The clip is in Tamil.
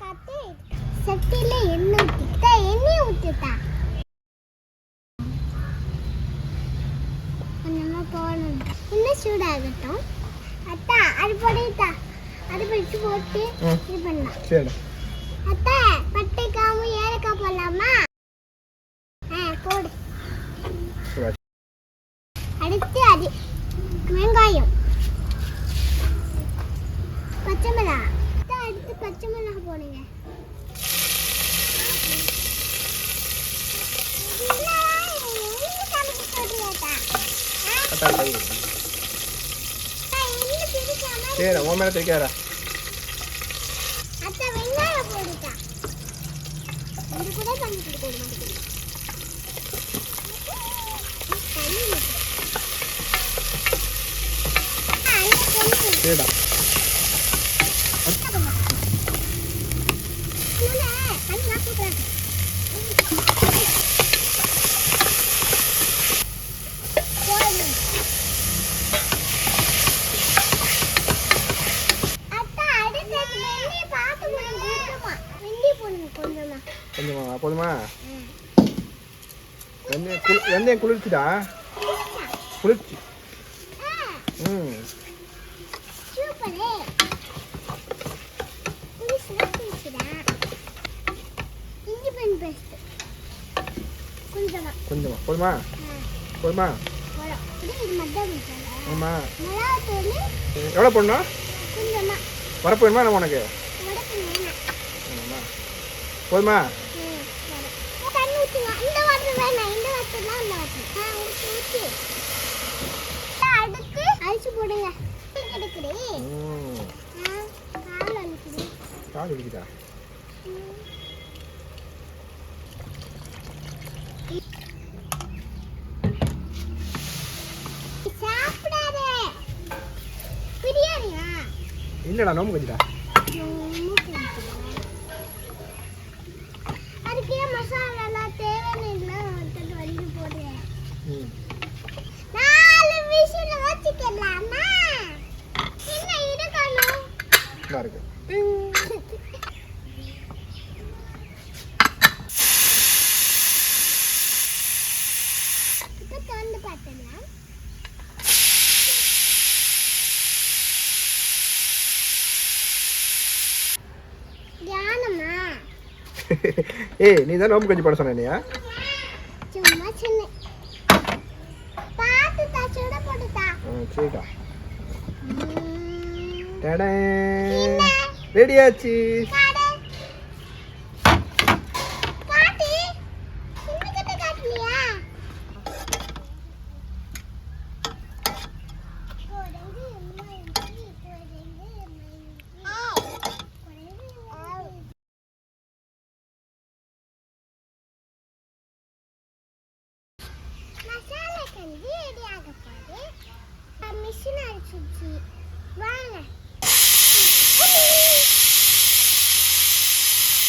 காத்து சட்டியில எண்ணெய் ஊத்திட்டா எண்ணெய் ஊத்திட்டா. கொஞ்சமா போகணும். இன்னும் சூடாகட்டும். அத்தா அது போடுட்டா அது பிடிச்சு போட்டு. இது பண்ணலாம். அத்தா பட்டை காமு ஏலக்காய் அத்தா கை சரி உன் மேலே தெரிக்காதா அத்தை Thank you. கொஞ்சமா. கொஞ்சமா. போதுமா. வெந்தயம் குளி வெந்தயம் குளிர்ச்சிடா? புரியுதா? குளிர்ச்சி ம். கொஞ்சமா. போதுமா? போதுமா. ஆமாம் எவ்வளோ போடணும்? வரப்பு வேணுமா நம்ம உனக்கு? போதுமா? கால் பிரியாணியா? இல்லைடா நோம்பு கஞ்சிடா அதுக்கே மசாலாலாம் தேவையான ஒருத்தர் வந்து போடுறேன் நாலு விஷயம் வச்சுக்கலாமா. என்ன இருக்கணும்? இருக்கு இப்போ திறந்து பார்த்துடலாம். ஏய் நீ தான் நோம்பு கஞ்சி போட சொன்னியா சும்மா சொன்னேன். மிஷின் அடிச்சிச்சு வாங்க